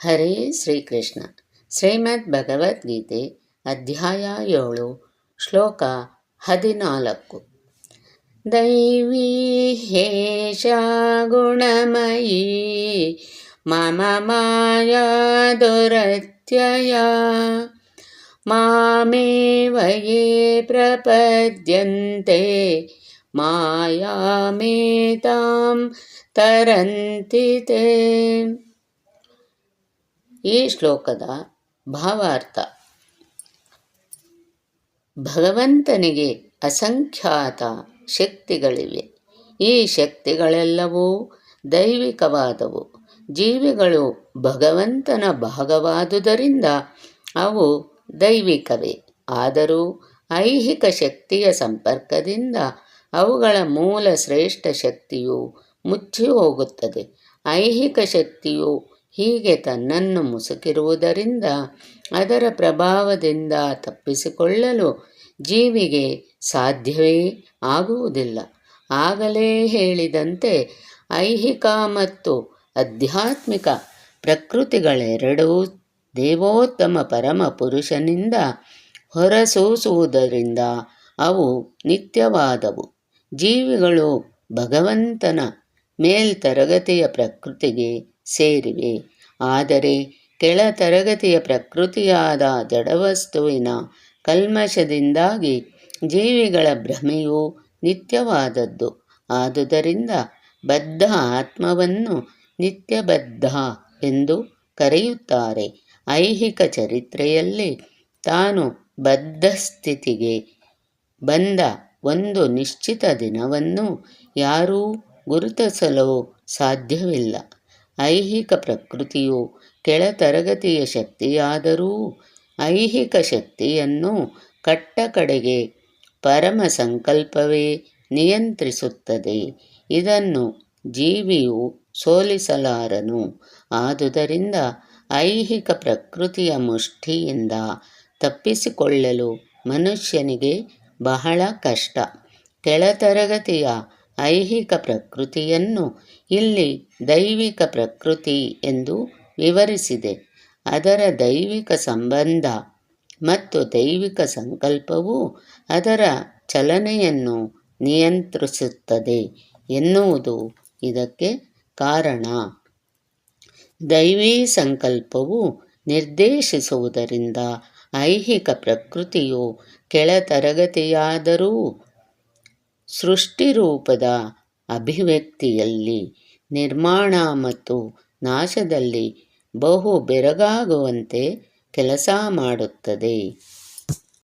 ಹರೇ ಶ್ರೀಕೃಷ್ಣ ಶ್ರೀಮದ್ ಭಗವದ್ಗೀತೆ ಅಧ್ಯಾಯ ಏಳು ಶ್ಲೋಕ ಹದಿನಾಲ್ಕು ದೈವೀ ಹೇಷ ಗುಣಮಯೀ ಮಮ ಮಾಯಾ ದುರತ್ಯಯ ಮಾಮೇವಯೇ ಪ್ರಪದ್ಯಂತೆ ಮಾಯಾಮೇತಾಂ ತರಂತಿ ತೇ ಈ ಶ್ಲೋಕದ ಭಾವಾರ್ಥ. ಭಗವಂತನಿಗೆ ಅಸಂಖ್ಯಾತ ಶಕ್ತಿಗಳಿವೆ. ಈ ಶಕ್ತಿಗಳೆಲ್ಲವೂ ದೈವಿಕವಾದವು. ಜೀವಿಗಳು ಭಗವಂತನ ಭಾಗವಾದುದರಿಂದ ಅವು ದೈವಿಕವೇ. ಆದರೂ ಐಹಿಕ ಶಕ್ತಿಯ ಸಂಪರ್ಕದಿಂದ ಅವುಗಳ ಮೂಲ ಶ್ರೇಷ್ಠ ಶಕ್ತಿಯು ಮುಚ್ಚಿ ಹೋಗುತ್ತದೆ. ಐಹಿಕ ಶಕ್ತಿಯು ಹೀಗೆ ತನ್ನನ್ನು ಮುಸುಕಿರುವುದರಿಂದ ಅದರ ಪ್ರಭಾವದಿಂದ ತಪ್ಪಿಸಿಕೊಳ್ಳಲು ಜೀವಿಗೆ ಸಾಧ್ಯವೇ ಆಗುವುದಿಲ್ಲ. ಆಗಲೇ ಹೇಳಿದಂತೆ ಐಹಿಕ ಮತ್ತು ಆಧ್ಯಾತ್ಮಿಕ ಪ್ರಕೃತಿಗಳೆರಡೂ ದೇವೋತ್ತಮ ಪರಮ ಪುರುಷನಿಂದ ಹೊರಸೂಸುವುದರಿಂದ ಅವು ನಿತ್ಯವಾದವು. ಜೀವಿಗಳು ಭಗವಂತನ ಮೇಲ್ತರಗತಿಯ ಪ್ರಕೃತಿಗೆ ಸೇರಿವೆ. ಆದರೆ ಕೆಳ ತರಗತಿಯ ಪ್ರಕೃತಿಯಾದ ಜಡವಸ್ತುವಿನ ಕಲ್ಮಶದಿಂದಾಗಿ ಜೀವಿಗಳ ಭ್ರಮೆಯು ನಿತ್ಯವಾದದ್ದು. ಆದುದರಿಂದ ಬದ್ಧ ಆತ್ಮವನ್ನು ನಿತ್ಯಬದ್ಧ ಎಂದು ಕರೆಯುತ್ತಾರೆ. ಐಹಿಕ ಚರಿತ್ರೆಯಲ್ಲಿ ತಾನು ಬದ್ಧ ಸ್ಥಿತಿಗೆ ಬಂದ ಒಂದು ನಿಶ್ಚಿತ ದಿನವನ್ನು ಯಾರೂ ಗುರುತಿಸಲು ಸಾಧ್ಯವಿಲ್ಲ. ಐಹಿಕ ಪ್ರಕೃತಿಯು ಕೆಳತರಗತಿಯ ಶಕ್ತಿಯಾದರೂ ಐಹಿಕ ಶಕ್ತಿಯನ್ನು ಕಟ್ಟಕಡೆಗೆ ಪರಮ ಸಂಕಲ್ಪವೇ ನಿಯಂತ್ರಿಸುತ್ತದೆ. ಇದನ್ನು ಜೀವಿಯು ಸೋಲಿಸಲಾರನು. ಆದುದರಿಂದ ಐಹಿಕ ಪ್ರಕೃತಿಯ ಮುಷ್ಠಿಯಿಂದ ತಪ್ಪಿಸಿಕೊಳ್ಳಲು ಮನುಷ್ಯನಿಗೆ ಬಹಳ ಕಷ್ಟ. ಕೆಳತರಗತಿಯ ಐಹಿಕ ಪ್ರಕೃತಿಯನ್ನು ಇಲ್ಲಿ ದೈವಿಕ ಪ್ರಕೃತಿ ಎಂದು ವಿವರಿಸಿದೆ. ಅದರ ದೈವಿಕ ಸಂಬಂಧ ಮತ್ತು ದೈವಿಕ ಸಂಕಲ್ಪವು ಅದರ ಚಲನೆಯನ್ನು ನಿಯಂತ್ರಿಸುತ್ತದೆ ಎನ್ನುವುದು ಇದಕ್ಕೆ ಕಾರಣ. ದೈವೀ ಸಂಕಲ್ಪವು ನಿರ್ದೇಶಿಸುವುದರಿಂದ ಐಹಿಕ ಪ್ರಕೃತಿಯು ಕೆಳತರಗತಿಯಾದರೂ ಸೃಷ್ಟಿರೂಪದ ಅಭಿವ್ಯಕ್ತಿಯಲ್ಲಿ ನಿರ್ಮಾಣ ಮತ್ತು ನಾಶದಲ್ಲಿ ಬಹು ಬೆರಗಾಗುವಂತೆ ಕೆಲಸ ಮಾಡುತ್ತದೆ.